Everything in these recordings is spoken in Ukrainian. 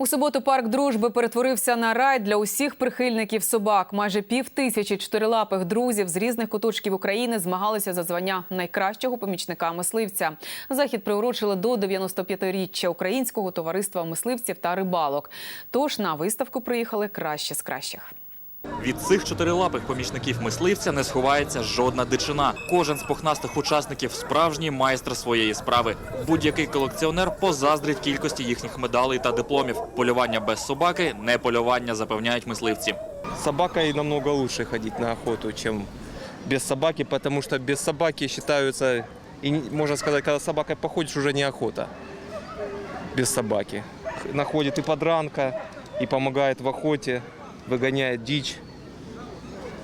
У суботу парк дружби перетворився на рай для усіх прихильників собак. Майже пів тисячі чотирилапих друзів з різних куточків України змагалися за звання найкращого помічника мисливця. Захід приурочили до 95-річчя українського товариства мисливців та рибалок. Тож на виставку приїхали кращі з кращих. Від цих чотирилапих помічників мисливця не сховається жодна дичина. Кожен з пухнастих учасників справжній майстер своєї справи. Будь-який колекціонер позаздрить кількості їхніх медалей та дипломів. Полювання без собаки не полювання, запевняють мисливці. С собакой намного лучше ходить на охоту, чем без собаки, потому что без собаки считаются, и не- можно сказать, когда с собакой походишь, уже не охота. Без собаки. Находит и подранка, и помогает в охоте, выгоняет дичь.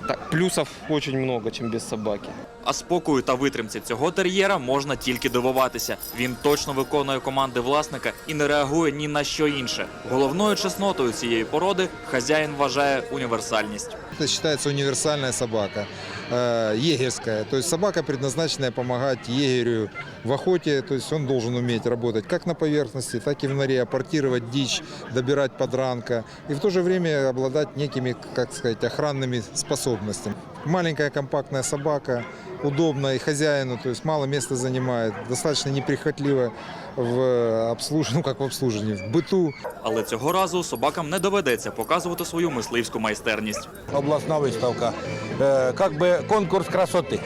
Так, плюсов очень много, чем без собаки. А спокою та витримці цього тер'єра можна тільки дивуватися. Він точно виконує команди власника і не реагує ні на що інше. Головною чеснотою цієї породи хазяїн вважає універсальність. Это считается универсальная собака, э, егерская. То есть собака, предназначенная помогать егерю в охоте. То есть он должен уметь работать как на поверхности, так и в норе, аппортировать дичь, добирать подранка. И в то же время обладать некими, как сказать, охранными способностями. Маленькая компактная собака, удобная и хозяину, то есть мало места занимает, достаточно неприхотливая в обслуживании, ну как в обслуживании, в быту. Але цього разу собакам не доведеться показувати свою мисливську майстерність. областная выставка, э, как бы конкурс красоты,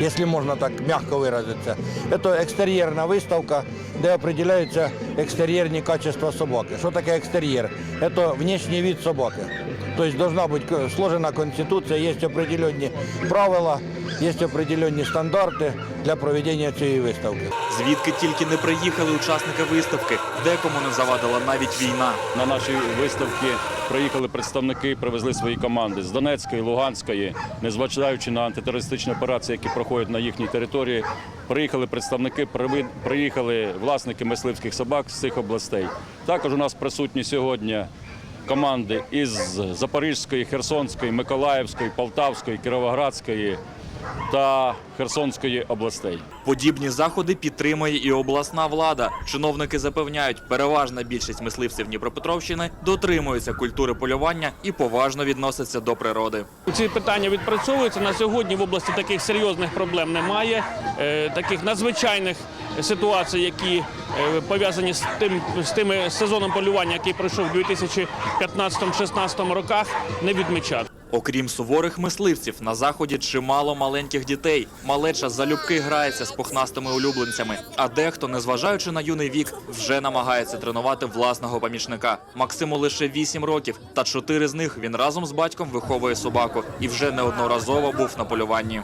если можно так мягко выразиться. Это экстерьерная выставка, где определяются экстерьерные качества собаки. Что такое экстерьер? Это внешний вид собаки. То есть должна быть к- сложена конституция, есть определенные правила, есть определенные стандарты для проведения цієї виставки. Звідки тільки не приїхали учасники виставки, декому не завадила навіть війна. На наші виставки приїхали представники, привезли свої команди з Донецької, Луганської, незважаючи на антитерористичні операції, які проходять на їхній території. Приїхали представники, приїхали власники мисливських собак з цих областей. Також у нас присутні сьогодні команди із Запорізької, Херсонської, Миколаївської, Полтавської, Кіровоградської та Херсонської областей. Подібні заходи підтримує і обласна влада. Чиновники запевняють, переважна більшість мисливців Дніпропетровщини дотримуються культури полювання і поважно відносяться до природи. Ці питання відпрацьовуються на сьогодні. В області таких серйозних проблем немає. Е, Таких надзвичайних ситуацій, які е, пов'язані з тим з тими сезоном полювання, який пройшов у 2015-16 роках, не відмічати. Окрім суворих мисливців, на заході чимало маленьких дітей. Малеча залюбки грається з пухнастими улюбленцями. А дехто, незважаючи на юний вік, вже намагається тренувати власного помічника. Максиму лише 8 років, та чотири з них він разом з батьком виховує собаку і вже неодноразово був на полюванні.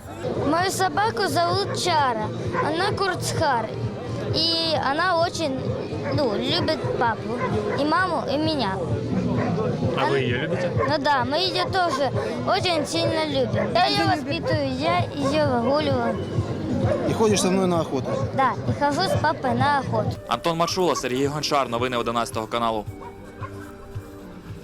Мою собаку зовут Чара. Она курцхар. И она очень ну, любит папу, и маму, и меня. А вы ее любите? Ну да, мы ее тоже очень сильно любим. Я ее воспитываю, я ее выгуливаю. И ходишь со мной на охоту. Да, и хожу с папой на охоту. Антон Мачула, Сергій Гончар. Новини 11 каналу.